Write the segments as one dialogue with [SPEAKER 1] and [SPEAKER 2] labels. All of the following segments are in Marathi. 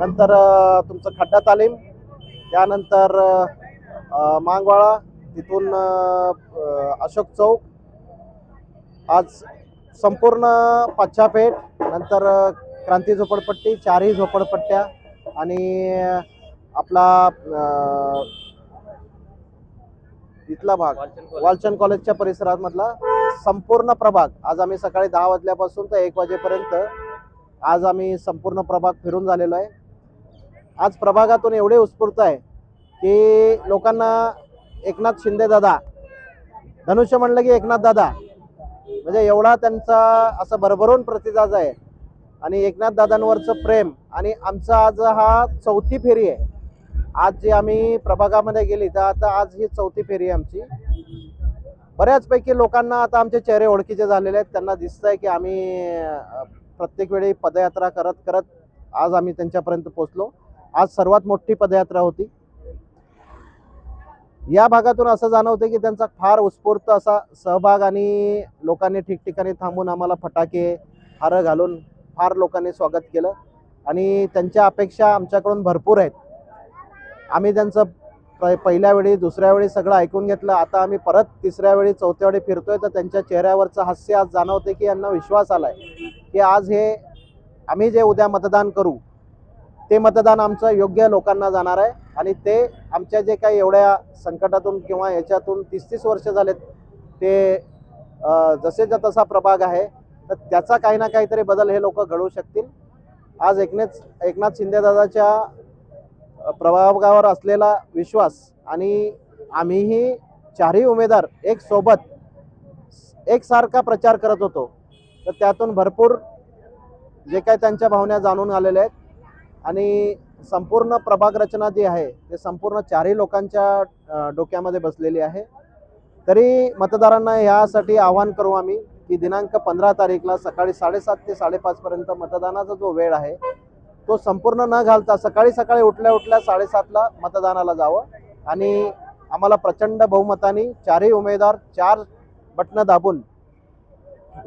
[SPEAKER 1] नंतर तुमचं खड्डा तालीम त्यानंतर मांगवाळा तिथून अशोक चौक आज संपूर्ण पाच्छापेठ नंतर क्रांती झोपडपट्टी चारही झोपडपट्ट्या आणि आपला इथला भाग वालचंद कॉलेजच्या परिसरामधला संपूर्ण प्रभाग. आज आम्ही सकाळी दहा वाजल्यापासून तर एक वाजेपर्यंत आज आम्ही संपूर्ण प्रभाग फिरून झालेलो आहे. आज प्रभागातून एवढे उत्स्फूर्त आहे की लोकांना एकनाथ शिंदे दादा धनुष्य म्हणलं की एकनाथ दादा म्हणजे एवढा त्यांचा असं भरभरून प्रतिसाद आहे. आणि एकनाथ दादांवरचं प्रेम आणि आमचा आज हा चौथी फेरी आहे. आज जी आम्ही प्रभागामध्ये गेली तर आता आज ही चौथी फेरी आहे आमची. बऱ्याचपैकी लोकांना आता आमचे चेहरे ओळखीचे झालेले आहेत. त्यांना दिसत आहे की आम्ही प्रत्येक वेळी पदयात्रा करत करत आज आम्ही त्यांच्यापर्यंत पोचलो आज सर्वात मोठी पदयात्रा होती. या भागातून असं जाणवतं की त्यांचा फार उत्स्फूर्त असा सहभाग आणि लोकांनी ठिकठिकाणी थांबून आम्हाला फटाके हारं घालून फार लोकांनी स्वागत केलं. आणि त्यांच्या अपेक्षा आमच्याकडून भरपूर आहेत. आम्ही त्यांचं प- पहिल्या वेळी दुसऱ्या वेळी सगळं ऐकून घेतलं. आता आम्ही परत तिसऱ्या वेळी चौथ्या वेळी फिरतोय. तर त्यांच्या चेहऱ्यावरचं हास्य आज जाणवते की यांना विश्वास आलाय की आज हे आम्ही जे उद्या मतदान करू ते मतदान आमचं योग्य लोकांना जाणार आहे. आणि ते आमच्या जे काही एवढ्या संकटातून किंवा याच्यातून तीस तीस वर्ष झालेत ते जसेचा जसेच्या तसा प्रभाग आहे. तर त्याचा काही ना काहीतरी बदल हे लोक घडवू शकतील. आज एकनेच एकनाथ शिंदेदादाच्या प्रभागावर असलेला विश्वास आणि आम्हीही चारही उमेदवार एक सोबत एकसारखा प्रचार करत होतो. तर त्यातून भरपूर जे काही त्यांच्या भावना जाणून आलेल्या आहेत. आणि संपूर्ण प्रभाग रचना जी आहे ते संपूर्ण चारही लोकांच्या डोक्यामध्ये बसलेली आहे. तरी मतदारांना यासाठी आवाहन करू आम्ही की दिनांक पंधरा तारीखला सकाळी साडेसात ते साडेपाचपर्यंत मतदानाचा जो वेळ आहे तो संपूर्ण न घालता सकाळी सकाळी उठल्या उठल्या साडेसातला मतदानाला जावं. आणि आम्हाला प्रचंड बहुमताने चारही उमेदवार चार बटणं दाबून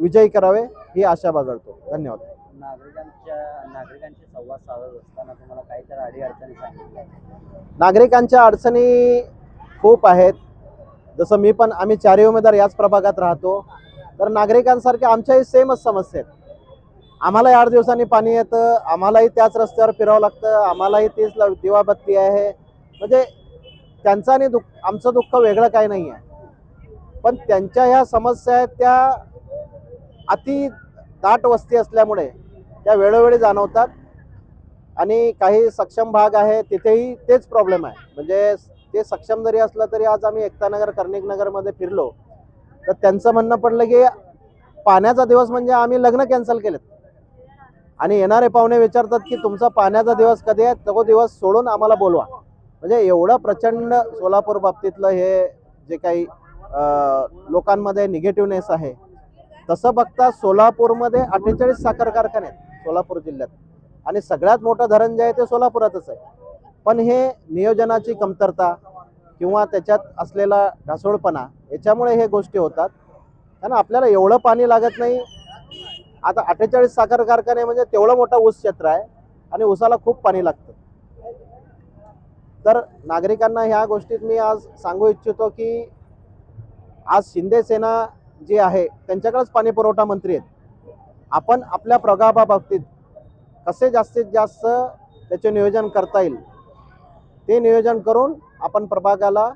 [SPEAKER 1] विजयी करावे ही आशा बाळगतो. धन्यवाद.
[SPEAKER 2] नागरिकांच्या नागरिकांशी संवाद साधत असताना तुम्हाला काहीतरी अडी अडचणी सांगितल्या.
[SPEAKER 1] नागरिकांच्या अडचणी खूप आहेत. जसं मी पण आम्ही चारही उमेदवार याच प्रभागात राहतो. तर नागरिकांसारख्या आमच्याही सेमच समस्या आहेत. आम्हालाही आठ दिवसांनी पाणी येतं आम्हालाही त्याच रस्त्यावर फिरावं लागतं आम्हालाही तीच दिवाबत्ती आहे. म्हणजे त्यांचं आणि दुःख आमचं दुःख वेगळं काही नाही आहे पण त्यांच्या ह्या समस्या आहेत त्या अति दाट वस्ती असल्यामुळे त्या वेळोवेळी जाणवतात. आणि काही सक्षम भाग आहे तिथेही तेच प्रॉब्लेम आहे. म्हणजे ते सक्षम जरी असलं तरी आज आम्ही एकतानगर कर्णिकनगरमध्ये फिरलो तर त्यांचं म्हणणं पडलं की पाण्याचा दिवस म्हणजे आम्ही लग्न कॅन्सल केलेत. आणि येणारे पाहुणे विचारतात की तुमचा पाण्याचा दिवस कधी आहे? तो दिवस सोडून आम्हाला बोलवा. म्हणजे एवढं प्रचंड सोलापूर बाबतीतलं हे जे काही लोकांमध्ये निगेटिव्हनेस आहे तसं बघता सोलापूरमध्ये अठ्ठेचाळीस साखर कारखाने आहेत सोलापूर जिल्ह्यात. आणि सगळ्यात मोठं धरण जे आहे ते सोलापुरातच आहे. पण हे नियोजनाची कमतरता किंवा त्याच्यात असलेला ढासळपणा याच्यामुळे हे गोष्टी होतात. कारण आपल्याला एवढं पाणी लागत नाही. आता अठ्ठेचाळीस साखर कारखाने म्हणजे तेवढं मोठं ऊस क्षेत्र आहे आणि ऊसाला खूप पाणी लागतं. तर नागरिकांना ह्या गोष्टीत मी आज सांगू इच्छितो की आज शिंदे सेना जी आहे त्यांच्याकडेच पाणी पुरवठा मंत्री आहेत. आपण आपल्या प्रभागाबाबतीत कसे जास्तीत जास्त त्याचे नियोजन करता येईल ते नियोजन करून आपण प्रभागाला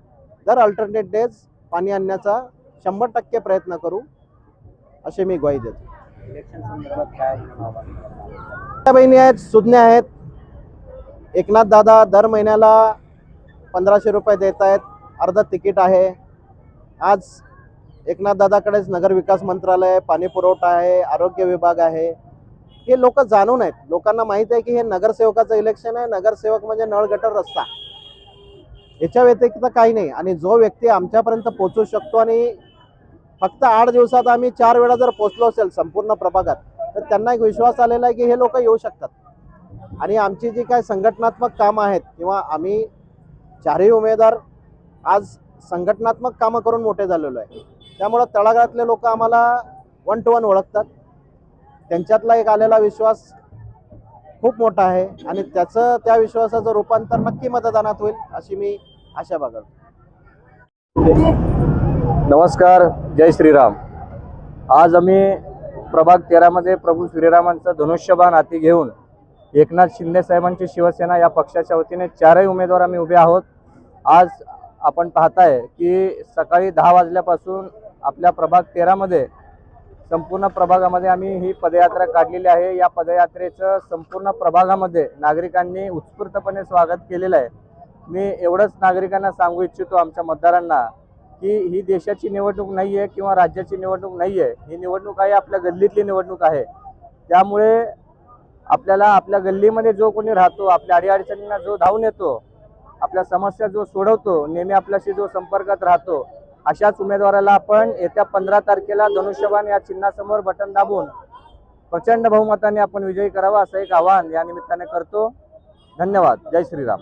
[SPEAKER 1] दर अल्टरनेट डेज पाणी आणण्याचा शंभर टक्के प्रयत्न करू असे मी ग्वाही देतो.
[SPEAKER 2] इलेक्शन संदर्भात
[SPEAKER 1] बहिणी आहेत सुज्ञ आहेत. एकनाथ दादा दर महिन्याला पंधराशे रुपये देत आहेत अर्ध तिकीट आहे. आज एकनाथ दादाकडेच नगर विकास मंत्रालय पाणी पुरवठा आहे आरोग्य विभाग आहे. हे लोक जाणून आहेत. लोकांना माहीत आहे की हे नगरसेवकाचं इलेक्शन आहे. नगरसेवक म्हणजे नळ गटर रस्ता. याच्या व्यतिरिक्त काही नाही. आणि जो व्यक्ती आमच्यापर्यंत पोहोचू शकतो आणि फक्त आठ दिवसात आम्ही चार वेळा जर पोहोचलो असेल संपूर्ण प्रभागात तर त्यांना एक विश्वास आलेला आहे की हे लोक येऊ शकतात. आणि आमची जी काय संघटनात्मक कामं आहेत किंवा आम्ही चारही उमेदवार आज संघटनात्मक कामं करून मोठे झालेलो आहे. त्यामुळं तळागाळातले लोक आम्हाला वन टू वन ओळखतात. त्यांच्यातला एक आलेला विश्वास खूप मोठा आहे आणि त्याचं त्या विश्वासाचं रूपांतर नक्की मतदानात होईल अशी मी आशा बाळगतो.
[SPEAKER 3] नमस्कार जय श्रीराम. आज आम्ही प्रभाग तेरामध्ये प्रभू श्रीरामांचं धनुष्यबाण हाती घेऊन एकनाथ शिंदे साहेबांची शिवसेना या पक्षाच्या वतीने चारही उमेदवार आम्ही उभे आहोत. आज आपण पाहताय की सकाळी दहा वाजल्यापासून आपल्या प्रभाग तेरामध्ये संपूर्ण प्रभागामध्ये आम्ही ही पदयात्रा काढलेली आहे. या पदयात्रेचं संपूर्ण प्रभागामध्ये नागरिकांनी उत्स्फूर्तपणे स्वागत केलेलं आहे. मी एवढंच नागरिकांना सांगू इच्छितो आमच्या मतदारांना की ही देशाची निवडणूक नाही आहे किंवा राज्याची निवडणूक नाही आहे ही निवडणूक आहे आपल्या गल्लीतली निवडणूक आहे. त्यामुळे आपल्याला आपल्या गल्लीमध्ये जो कोणी राहतो आपल्या अडीअडचणींना जो धावून येतो आपल्या समस्या जो सोडवतो नेहमी आपल्याशी जो संपर्कात राहतो अशाच उमेदवाराला आपण येत्या पंधरा तारखेला धनुष्यबाण या चिन्हासमोर बटन दाबून प्रचंड बहुमताने आपण विजयी करावा असं एक आवाहन या निमित्ताने करतो. धन्यवाद. जय Shriram.